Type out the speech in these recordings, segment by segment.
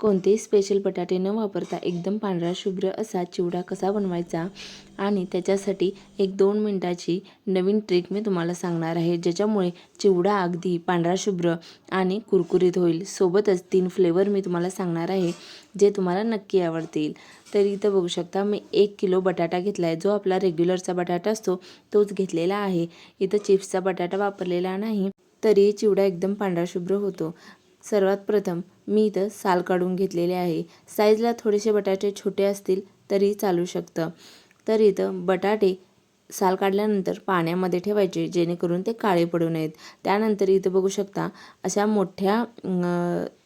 कोणतेही स्पेशल बटाटे न वापरता एकदम पांढरा शुभ्र असा चिवडा कसा बनवायचा? आणि त्याच्यासाठी एक दोन मिनटाची नवीन ट्रिक मी तुम्हाला सांगणार आहे ज्याच्यामुळे चिवडा अगदी पांढरा शुभ्र आणि कुरकुरीत होईल. सोबतच तीन फ्लेवर मी तुम्हाला सांगणार आहे जे तुम्हाला नक्की आवडतील. तर इथं बघू शकता मी एक किलो बटाटा घेतला आहे जो आपला रेग्युलरचा बटाटा असतो तोच घेतलेला आहे. इथं चिप्सचा बटाटा वापरलेला नाही तरी चिवडा एकदम पांढरा शुभ्र होतो. सर्वात प्रथम मी इथं साल काढून घेतलेले आहे. साईजला थोडेसे बटाटे छोटे असतील तरी चालू शकतं. तर इथं बटाटे साल काढल्यानंतर पाण्यामध्ये ठेवायचे जेणेकरून ते काळे पडू नयेत. त्यानंतर इथं बघू शकता अशा मोठ्या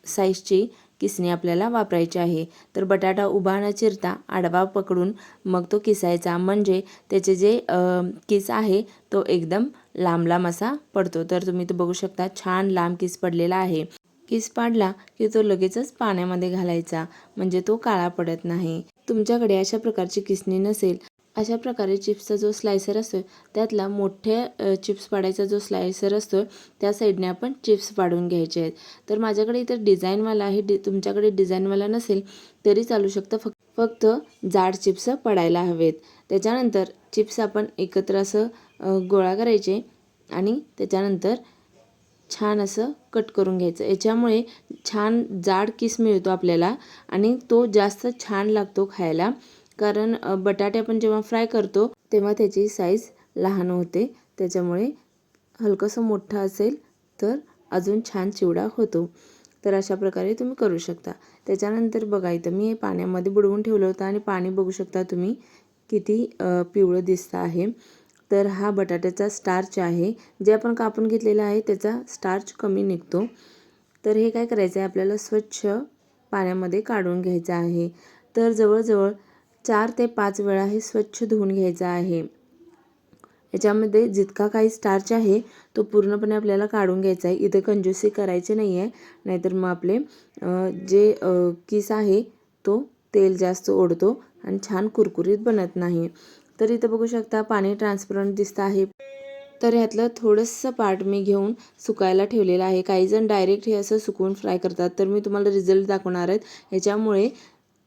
साईजची किसणी आपल्याला वापरायची आहे. तर बटाटा उभा न चिरता आडवा पकडून मग तो किसायचा. म्हणजे त्याचे जे किस आहे तो एकदम लांब लांब असा पडतो. तर तुम्ही इथं बघू शकता छान लांब किस पडलेला आहे. किस पाडला की तो लगेचच पाण्यामध्ये घालायचा म्हणजे तो काळा पडत नाही. तुमच्याकडे अशा प्रकारची किसणी नसेल. अशा प्रकारे चिप्सचा जो स्लायसर असतो त्यातला मोठ्या चिप्स पाडायचा जो स्लायसर असतो त्या साईडने आपण चिप्स पाडून घ्यायचे आहेत. तर माझ्याकडे इथं डिझाईनवाला आहे डि तुमच्याकडे डिझाईनवाला नसेल तरी चालू शकतं. फक्त फक्त जाड चिप्स पडायला हवेत. त्याच्यानंतर चिप्स आपण एकत्र असं गोळा करायचे आणि त्याच्यानंतर छान असं कट करून घ्यायचं. याच्यामुळे छान जाड किस मिळतो आपल्याला आणि तो जास्त छान लागतो खायला. कारण बटाटे आपण जेव्हा फ्राय करतो तेव्हा त्याची साईज लहान होते. त्याच्यामुळे हलकंसं मोठं असेल तर अजून छान चिवडा होतो. तर अशा प्रकारे तुम्ही करू शकता. त्याच्यानंतर बघा इथं मी हे पाण्यामध्ये बुडवून ठेवलं होतं आणि पाणी बघू शकता तुम्ही किती पिवळं दिसतं आहे. तर हा बटाट्याचा स्टार्च आहे. जे आपण कापून घेतलेला आहे त्याचा स्टार्च कमी निघतो. तर हे काय करायचं आहे आपल्याला स्वच्छ पाण्यामध्ये काढून घ्यायचं आहे. तर जवळजवळ चार ते पाच वेळा हे स्वच्छ धुवून घ्यायचं आहे. याच्यामध्ये जितका काही स्टार्च आहे तो पूर्णपणे आपल्याला काढून घ्यायचा आहे. इथे कंजूसी करायची नाही आहे नाहीतर मग आपले जे किस आहे तो तेल जास्त ओढतो आणि छान कुरकुरीत बनत नाही. तर इथं बघू शकता पाणी ट्रान्सपरंट दिसतं आहे. तर ह्यातलं थोडंसं पार्ट मी घेऊन सुकायला ठेवलेलं आहे. काही जण डायरेक्ट हे असं सुकवून फ्राय करतात. तर मी तुम्हाला रिझल्ट दाखवणार आहेत. ह्याच्यामुळे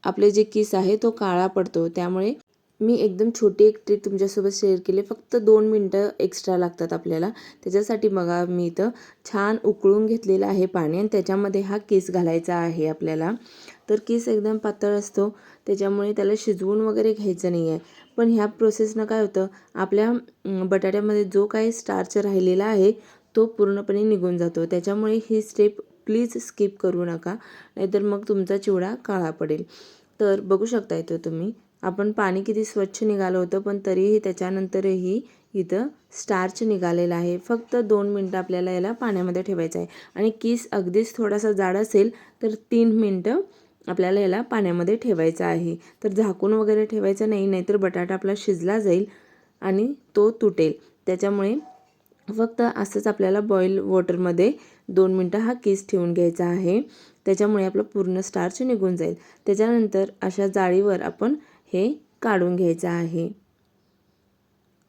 आपले जे किस आहे तो काळा पडतो. त्यामुळे मी एकदम छोटी एक ट्रिक तुमच्यासोबत शेअर केली. फक्त दोन मिनटं एक्स्ट्रा लागतात आपल्याला. त्याच्यासाठी बघा मी इथं छान उकळून घेतलेलं आहे पाणी आणि त्याच्यामध्ये हा केस घालायचा आहे आपल्याला. तर केस एकदम पातळ असतो. त्याच्यामुळे त्याला शिजवून वगैरे घ्यायचं नाही आहे पण ह्या प्रोसेसनं काय होतं आपल्या बटाट्यामध्ये जो काही स्टार्च राहिलेला आहे तो पूर्णपणे निघून जातो. त्याच्यामुळे ही स्टेप प्लीज स्किप करू नका नाहीतर मग तुमचा चिवडा काळा पडेल. तर बघू शकता इथं तुम्ही आपण पाणी किती स्वच्छ निघालं होतं पण तरीही त्याच्यानंतरही इथं स्टार्च निघालेला आहे. फक्त दोन मिनटं आपल्याला याला पाण्यामध्ये ठेवायचं आहे. आणि किस अगदीच थोडासा जाड असेल तर तीन मिनटं आपल्याला याला पाण्यामध्ये ठेवायचं आहे. तर झाकून वगैरे ठेवायचं नाही नाहीतर बटाटा आपला शिजला जाईल आणि तो तुटेल. त्याच्यामुळे फक्त असंच आपल्याला बॉईल वॉटरमध्ये दोन मिनटं हा किस ठेवून घ्यायचा आहे. त्याच्यामुळे आपलं पूर्ण स्टार्च निघून जाईल. त्याच्यानंतर अशा जाळीवर आपण हे काढून घ्यायचं आहे.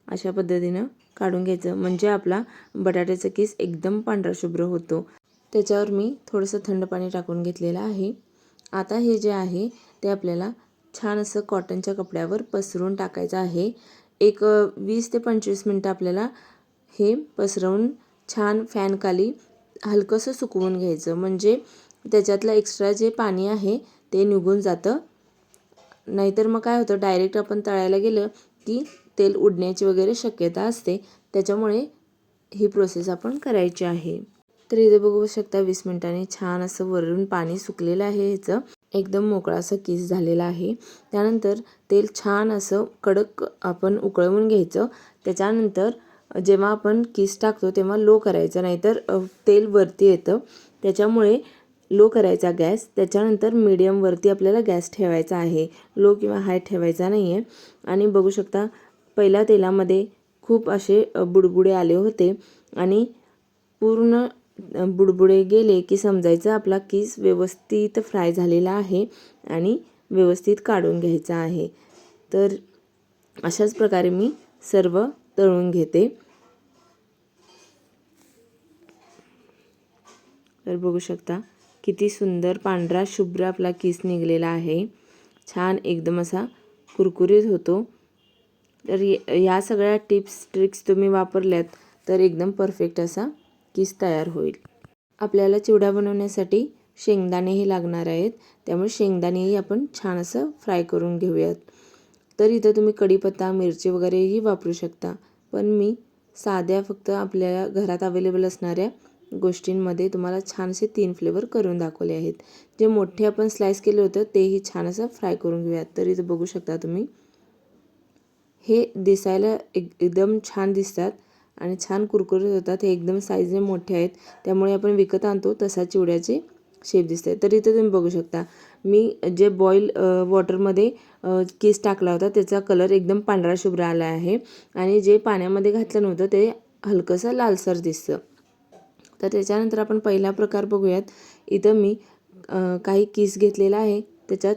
अशा पद्धतीनं काढून घ्यायचं. म्हणजे आपला बटाट्याचा किस एकदम पांढरा शुभ्र होतो. त्याच्यावर मी थोडंसं थंड पाणी टाकून घेतलेलं आहे. आता हे जे आहे ते आपल्याला छान असं कॉटनच्या कपड्यावर पसरून टाकायचं आहे. एक वीस ते पंचवीस मिनटं आपल्याला हे पसरवून छान फॅनखाली हलकंसं सुकवून घ्यायचं. म्हणजे त्याच्यातलं एक्स्ट्रा जे पाणी आहे ते निघून जातं. नाहीतर मग काय होतं डायरेक्ट आपण तळायला गेलं की तेल उडण्याची वगैरे शक्यता असते. त्याच्यामुळे ही प्रोसेस आपण करायची आहे. तर इथे बघू शकता वीस मिनिटांनी छान असं वरून पाणी सुकलेलं आहे. ह्याचं एकदम मोकळा असं किस झालेला आहे. त्यानंतर तेल छान असं कडक आपण उकळवून घ्यायचं. त्याच्यानंतर जेव्हा आपण किस टाकतो तेव्हा लो करायचं नाहीतर तेल वरती येतं. त्याच्यामुळे लो करायचा गॅस. त्याच्यानंतर मीडियमवरती आपल्याला गॅस ठेवायचा आहे. लो किंवा हाय ठेवायचा नाही आहे आणि बघू शकता पहिल्या तेलामध्ये खूप असे बुडबुडे आले होते. आणि पूर्ण बुडबुडे गेले की समजायचं आपला किस व्यवस्थित फ्राय झालेला आहे आणि व्यवस्थित काढून घ्यायचा आहे. तर अशाच प्रकारे मी सर्व तळून घेते. तर बघू शकता किती सुंदर पांढरा शुभ्र आपला किस निघलेला आहे. छान एकदम असा कुरकुरीत होतो. तर या सगळ्या टिप्स ट्रिक्स तुम्ही वापरल्यात तर एकदम परफेक्ट असा नक्कीच तयार होईल. आपल्याला चिवडा बनवण्यासाठी शेंगदाणेही लागणार आहेत. त्यामुळे शेंगदाणेही आपण छान असं फ्राय करून घेऊयात. तर इथं तुम्ही कढीपत्ता मिरची वगैरेही वापरू शकता. पण मी साध्या फक्त आपल्या घरात अवेलेबल असणाऱ्या गोष्टींमध्ये तुम्हाला छानसे तीन फ्लेवर करून दाखवले आहेत. जे मोठे आपण स्लाइस केले होतं तेही छान असं फ्राय करून घेऊयात. तर इथं बघू शकता तुम्ही. हे दिसायला एक एकदम छान दिसतात. आणि छान कुरकुरीत होतात. हे एकदम साईजने मोठे आहेत. त्यामुळे आपण विकत आणतो. तसा चिवड्याचे शेप दिसते तर इथे तुम्ही बघू शकता. मी जे बॉईल वॉटरमध्ये केस टाकला होता त्याचा कलर एकदम पांढरा शुभ्र आला आहे. आणि जे पाण्यामध्ये घातलं नव्हतं ते हलकंसं लालसर दिसतं. तर त्याच्यानंतर आपण पहिला प्रकार बघूयात. इथं मी काही किस घेतलेला आहे. त्याच्यात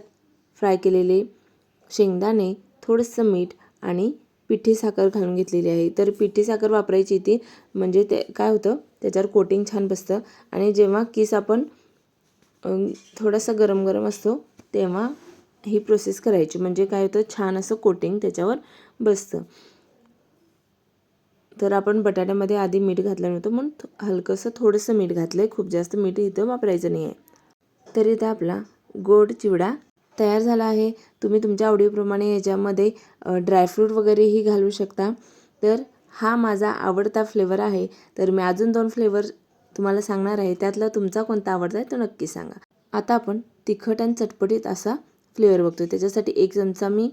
फ्राय केलेले शेंगदाणे थोडंसं मीठ आणि पिठी साखर घालून घेतलेली आहे. तर पिठी साखर वापरायची ती म्हणजे ते काय होतं? त्याच्यावर कोटिंग छान बसतं. आणि जेव्हा किस आपण थोडासा गरम गरम असतो तेव्हा ही प्रोसेस करायची. म्हणजे काय होतं? छान असं कोटिंग त्याच्यावर बसतं. तर आपण बटाट्यामध्ये आधी मीठ घातलं नव्हतं म्हणून हलकंसं थोडंसं मीठ घातलं आहे खूप जास्त मीठ इथं वापरायचं नाही आहे तर इथं आपला गोड चिवडा तयार झाला आहे. तुम्ही तुमच्या आवडीप्रमाणे याच्यामध्ये ड्रायफ्रूट वगैरेही घालू शकता. तर हा माझा आवडता फ्लेवर आहे. तर मी अजून दोन फ्लेवर तुम्हाला सांगणार आहे. त्यातला तुमचा कोणता आवडता आहे तो नक्की सांगा. आता आपण तिखट आणि चटपटीत असा फ्लेवर बघतो त्याच्यासाठी एक चमचा मी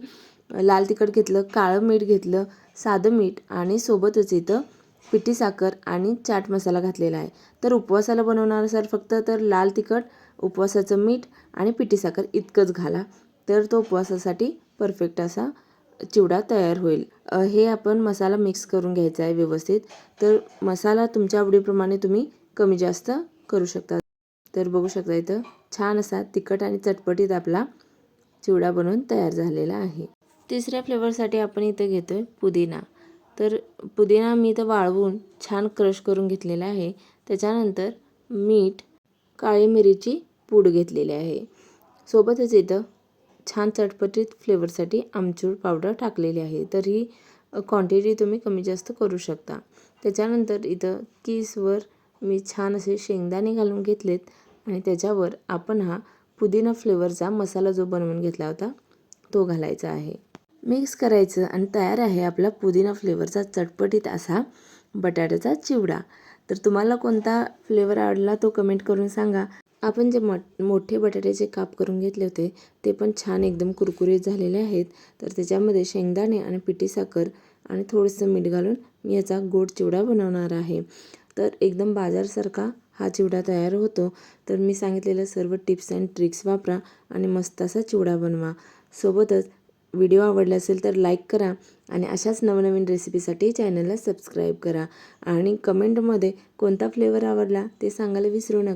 लाल तिखट घेतलं काळं मीठ घेतलं साधं मीठ आणि सोबतच इथं पिठी साखर आणि चाट मसाला घातलेला आहे. तर उपवासाला बनवणार असाल फक्त तर लाल तिखट उपवासाचं मीठ आणि पिठी साखर इतकंच घाला तर तो उपवासासाठी परफेक्ट असा चिवडा तयार होईल. हे आपण मसाला मिक्स करून घ्यायचा आहे व्यवस्थित. तर मसाला तुमच्या आवडीप्रमाणे तुम्ही कमी जास्त करू शकता. तर बघू शकता इथं छान असा तिखट आणि चटपटीत आपला चिवडा बनवून तयार झालेला आहे. तिसऱ्या फ्लेवरसाठी आपण इथं घेतो आहे पुदिना. तर पुदिना मी इथं वाळवून छान क्रश करून घेतलेला आहे. त्याच्यानंतर मीठ काळी मिरीची पूड घेतलेले आहे. सोबतच इथं छान चटपटीत फ्लेवरसाठी आमचूर पावडर टाकलेली आहे. तर ही क्वांटिटी तुम्ही कमी जास्त करू शकता. त्याच्यानंतर इथं किसवर मी छान असे शेंगदाणे घालून घेतलेत आणि त्याच्यावर आपण हा पुदिना फ्लेवरचा मसाला जो बनवून घेतला होता तो घालायचा आहे. मिक्स करायचं आणि तयार आहे आपला पुदिना फ्लेवरचा चटपटीत असा बटाट्याचा चिवडा. तर तुम्हाला कोणता फ्लेवर आवडला तो कमेंट करून सांगा. आपण जे मो मोठे बटाट्याचे काप करून घेतले होते ते पण छान एकदम कुरकुरीत झालेले आहेत. तर त्याच्यामध्ये शेंगदाणे आणि पिठी साखर आणि थोडंसं मीठ घालून मी याचा गोड चिवडा बनवणार आहे. तर एकदम बाजारसारखा हा चिवडा तयार होतो. तर मी सांगितलेल्या सर्व टिप्स अँड ट्रिक्स वापरा आणि मस्त असा चिवडा बनवा. सोबतच व्हिडिओ आवडला असेल तर लाईक करा आणि अशाच नवनवीन रेसिपीसाठी चॅनलला सबस्क्राईब करा. आणि कमेंटमध्ये कोणता फ्लेवर आवडला ते सांगायला विसरू नका.